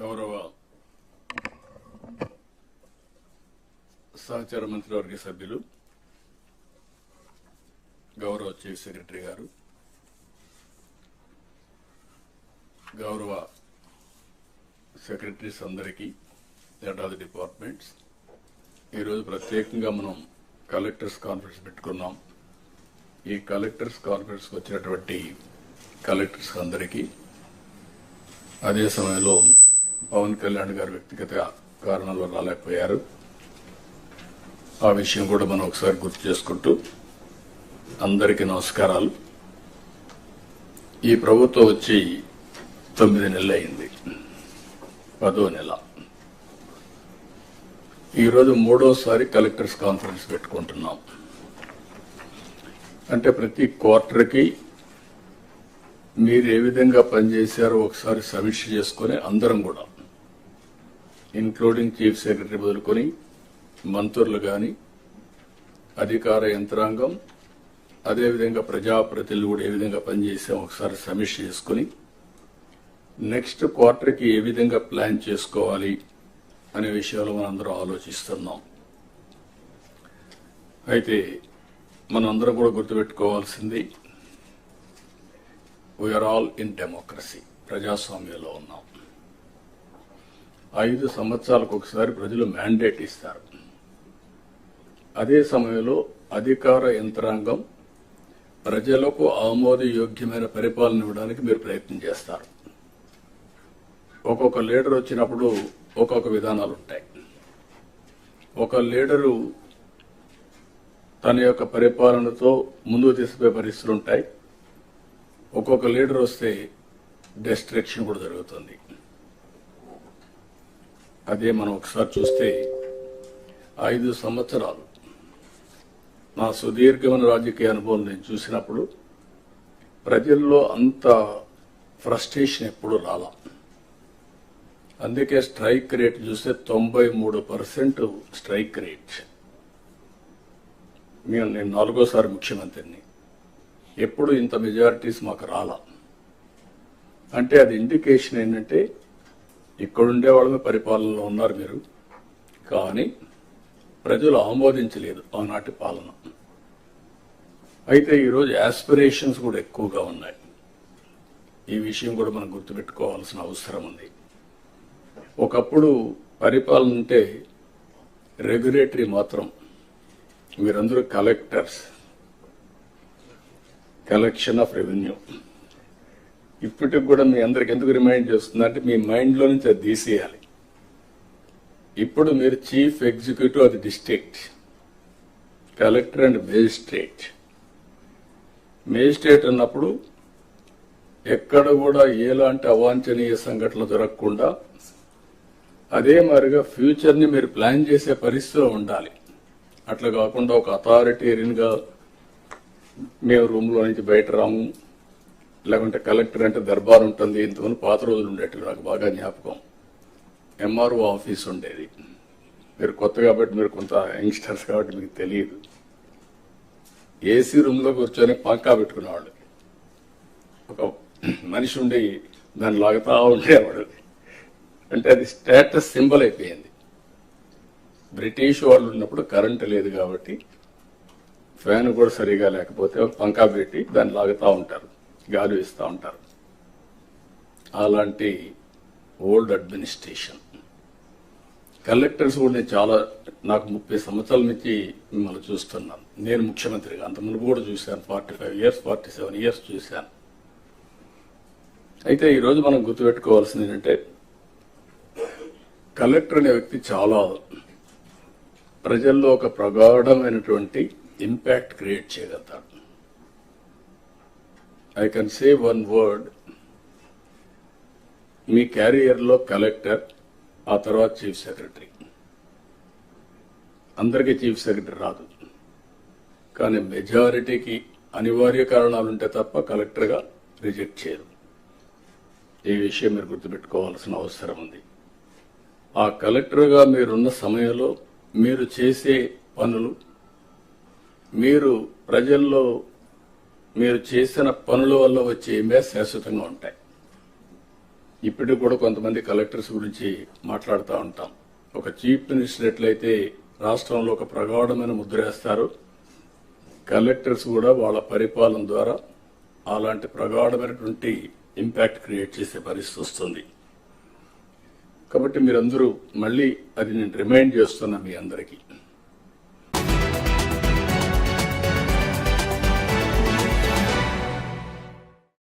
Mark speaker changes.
Speaker 1: గౌరవ సహచార మంత్రివర్గ సభ్యులు గౌరవ చీఫ్ సెక్రటరీ గారు గౌరవ సెక్రటరీస్ అందరికీ హెడ్ ఆఫ్ ది డిపార్ట్మెంట్స్. ఈరోజు ప్రత్యేకంగా మనం కలెక్టర్స్ కాన్ఫరెన్స్ పెట్టుకున్నాం. ఈ కలెక్టర్స్ కాన్ఫరెన్స్కి వచ్చినటువంటి కలెక్టర్స్ అందరికీ అదే సమయంలో పవన్ కళ్యాణ్ గారు వ్యక్తిగత కారణాల వల్ల రాలేకపోయారు. ఆ విషయం కూడా మనం ఒకసారి గుర్తు చేసుకుంటూ అందరికీ నమస్కారాలు. ఈ ప్రభుత్వం వచ్చి తొమ్మిది నెలలు అయింది. పదో నెల. ఈరోజు మూడోసారి కలెక్టర్స్ కాన్ఫరెన్స్ పెట్టుకుంటున్నాం. అంటే ప్రతి క్వార్టర్కి మీరు ఏ విధంగా పనిచేశారో ఒకసారి సమీక్ష చేసుకుని అందరం కూడా ఇన్క్లూడింగ్ చీఫ్ సెక్రటరీ మొదలుకొని మంత్రులు కానీ అధికార యంత్రాంగం అదేవిధంగా ప్రజాప్రతినిధులు కూడా ఏ విధంగా పనిచేసాం ఒకసారి సమీక్ష చేసుకుని నెక్స్ట్ క్వార్టర్కి ఏ విధంగా ప్లాన్ చేసుకోవాలి అనే విషయాలు మనందరం ఆలోచిస్తున్నాం. అయితే మనందరం కూడా గుర్తుపెట్టుకోవాల్సింది వీఆర్ ఆల్ ఇన్ డెమోక్రసీ ప్రజాస్వామ్యంలో ఉన్నాం. ఐదు సంవత్సరాలకు ఒకసారి ప్రజలు మ్యాండేట్ ఇస్తారు. అదే సమయంలో అధికార యంత్రాంగం ప్రజలకు ఆమోదయోగ్యమైన పరిపాలన ఇవ్వడానికి మీరు ప్రయత్నం చేస్తారు. ఒక్కొక్క లీడర్ వచ్చినప్పుడు ఒక్కొక్క విధానాలు ఉంటాయి. ఒక లీడరు తన యొక్క పరిపాలనతో ముందుకు తీసుకుపోయే పరిస్థితులు ఉంటాయి. ఒక్కొక్క లీడర్ వస్తే డెస్ట్రక్షన్ కూడా జరుగుతుంది. అదే మనం ఒకసారి చూస్తే ఐదు సంవత్సరాలు నా సుదీర్ఘమైన రాజకీయ అనుభవం నేను చూసినప్పుడు ప్రజల్లో అంత ఫ్రస్ట్రేషన్ ఎప్పుడు రాలా. అందుకే స్ట్రైక్ రేట్ చూస్తే తొంభై మూడు పర్సెంట్ స్ట్రైక్ రేట్. నేను నేను నాలుగోసారి ముఖ్యమంత్రిని. ఎప్పుడు ఇంత మెజారిటీస్ మాకు రాలా. అంటే అది ఇండికేషన్ ఏంటంటే ఇక్కడుండే వాళ్ళమే పరిపాలనలో ఉన్నారు మీరు కానీ ప్రజలు ఆమోదించలేదు ఆనాటి పాలన. అయితే ఈరోజు యాస్పిరేషన్స్ కూడా ఎక్కువగా ఉన్నాయి. ఈ విషయం కూడా మనం గుర్తుపెట్టుకోవాల్సిన అవసరం ఉంది. ఒకప్పుడు పరిపాలన అంటే రెగ్యులేటరీ మాత్రం మీరందరూ కలెక్టర్స్ కలెక్షన్ ఆఫ్ రెవెన్యూ. ఇప్పటికి కూడా మీ అందరికి ఎందుకు రిమైండ్ చేస్తుందంటే మీ మైండ్లో నుంచి అది తీసేయాలి. ఇప్పుడు మీరు chief executive the district collector and magistrate. Magistrate అన్నప్పుడు ఎక్కడ కూడా ఎలాంటి అవాంఛనీయ సంఘటనలు జరగకుండా అదే మాదిరిగా ఫ్యూచర్ని మీరు ప్లాన్ చేసే పరిస్థితిలో ఉండాలి. అట్లా కాకుండా ఒక అథారిటేరియన్గా మేము రూమ్లో నుంచి బయట రాము. లేకుంటే కలెక్టర్ అంటే దర్బార్ ఉంటుంది. ఇంతమంది పాత రోజులు ఉండేట్టు నాకు బాగా జ్ఞాపకం. ఎంఆర్ఓ ఆఫీస్ ఉండేది. మీరు కొత్త కాబట్టి మీరు కొంత యంగ్స్టర్స్ కాబట్టి మీకు తెలియదు. ఏసీ రూమ్లో కూర్చొని పంకా పెట్టుకునేవాళ్ళు. ఒక మనిషి ఉండి దాన్ని లాగుతా ఉండేవాడు. అంటే అది స్టేటస్ సింబల్ అయిపోయింది. బ్రిటిష్ వాళ్ళు ఉన్నప్పుడు కరెంటు లేదు కాబట్టి ఫ్యాన్ కూడా సరిగా లేకపోతే పంకా పెట్టి దాన్ని లాగుతూ ఉంటారు గాలి ఇస్తూ ఉంటారు. అలాంటి ఓల్డ్ అడ్మినిస్ట్రేషన్. కలెక్టర్స్ కూడా నేను చాలా నాకు ముప్పై సంవత్సరాల నుంచి మిమ్మల్ని చూస్తున్నాను. నేను ముఖ్యమంత్రిగా అంత ముందు కూడా చూశాను forty five years forty seven years చూశాను. అయితే ఈరోజు మనం గుర్తుపెట్టుకోవాల్సింది ఏంటంటే కలెక్టర్ అనే వ్యక్తి చాలా ప్రజల్లో ఒక ప్రగాఢమైనటువంటి ఇంపాక్ట్ క్రియేట్ చేయగలుగుతాడు. I can say one word మీ క్యారియర్లో కలెక్టర్ ఆ తర్వాత చీఫ్ సెక్రటరీ అందరికీ చీఫ్ సెక్రటరీ రాదు. కానీ మెజారిటీకి అనివార్య కారణాలు ఉంటే తప్ప కలెక్టర్గా రిజెక్ట్ చేయరు. ఈ విషయం మీరు గుర్తుపెట్టుకోవాల్సిన అవసరం ఉంది. ఆ కలెక్టర్గా మీరున్న సమయంలో మీరు చేసే పనులు మీరు ప్రజల్లో మీరు చేసిన పనుల వల్ల వచ్చే ఇమేజ్ శాశ్వతంగా ఉంటాయి. ఇప్పటికి కూడా కొంతమంది కలెక్టర్స్ గురించి మాట్లాడుతూ ఉంటాం. ఒక చీఫ్ మినిస్టర్ ఎట్లయితే రాష్ట్రంలో ఒక ప్రగాఢమైన ముద్ర వేస్తారు కలెక్టర్స్ కూడా వాళ్ళ పరిపాలన ద్వారా అలాంటి ప్రగాఢమైనటువంటి ఇంపాక్ట్ క్రియేట్ చేసే పరిస్థితి వస్తుంది. కాబట్టి మీరందరూ మళ్ళీ అది నేను రిమైండ్ చేస్తున్నా మీ అందరికీ.